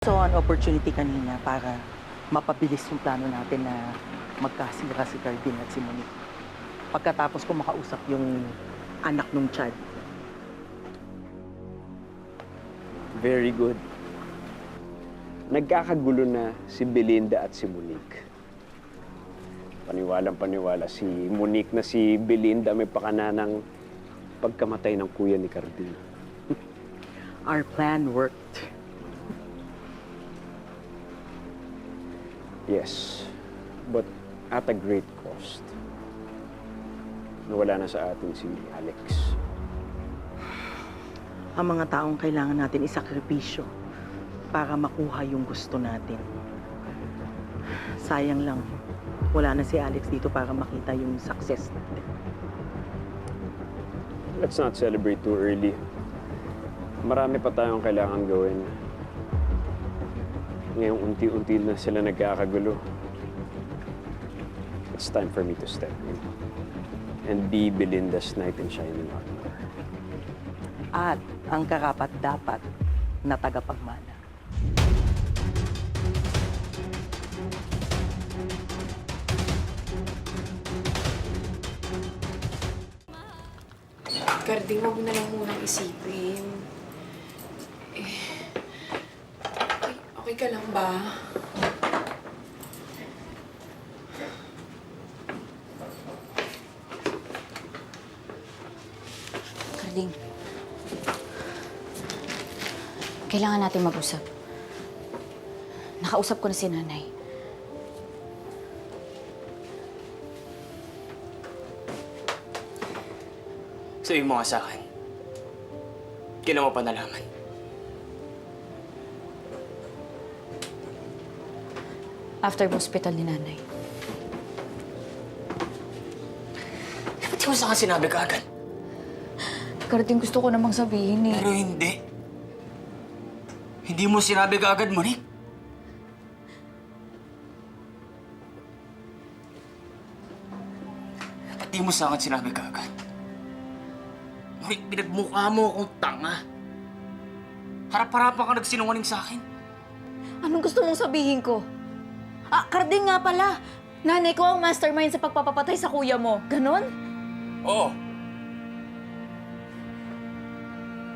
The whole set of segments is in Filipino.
So, an opportunity kanina para mapabilis yung plano natin na magkasira si Cardin at si Monique. Pagkatapos ko makausap yung anak nung Chad. Very good. Nagkakagulo na si Belinda at si Monique. Paniwalang paniwala si Monique na si Belinda may pakananang pagkamatay ng kuya ni Cardin. Our plan worked. Yes, but at a great cost. Nawala na sa atin si Alex. Ang mga taong kailangan natin isakripisyo para makuha yung gusto natin. Sayang lang, wala na si Alex dito para makita yung success natin. Let's not celebrate too early. Marami pa tayong kailangan gawin. Ngayong unti-unti na sila nagkakagulo. It's time for me to step in. And be Belinda's knight in shining armor. At ang karapat-dapat na tagapagmana. Garding, wag mo na lang munang isipin. Eh, okay, ka lang ba? Carding. Kailangan natin mag-usap. Nakausap ko na si nanay. Sabi mo nga sa akin. Kailan mo pa nalaman? After hospital ni nanay. Ba't di mo sa akin sinabi ka agad? Carding, gusto ko namang sabihin eh. Pero hindi. Hindi mo sinabi ka agad, Monique. Ba't di mo sa akin sinabi ka agad? Monique, pinagmukha mo akong tanga. Harap-harapan ka nagsinungaling sa akin. Anong gusto mong sabihin ko? Ah, Carding nga pala. Nanay ko ang mastermind sa pagpapapatay sa kuya mo. Ganon? Oo.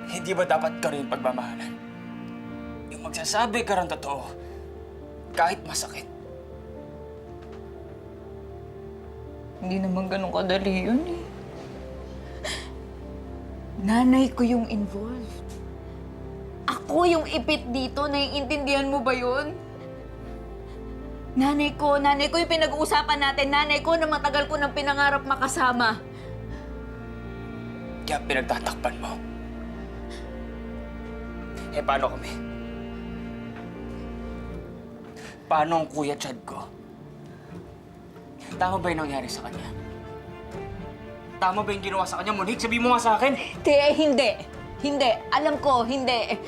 Hindi ba dapat ka rin pagmamahalan? Yung magsasabi ka rin totoo, kahit masakit. Hindi naman ganun kadali yun eh. Nanay ko yung involved. Ako yung ipit dito, naiintindihan mo ba yun? Nanay ko, nanay ko yung pinag-uusapan natin. Nanay ko na matagal ko nang pinangarap makasama. Kaya pinagtatakpan mo. Eh, paano kami? Paano ang kuya Chad ko? Tama ba yung nangyari sa kanya? Tama ba yung ginawa sa kanya, Monique? Sabi mo nga sa akin. Te, hindi. Hindi. Alam ko, hindi.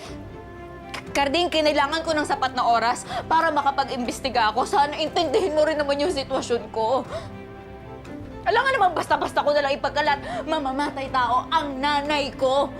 Karding, kinailangan ko ng sapat na oras para makapag-imbestiga ako. Sana intindihin mo rin naman yung sitwasyon ko. Alam nga naman, basta-basta ko nalang ipagkalat, mamamatay tao ang nanay ko.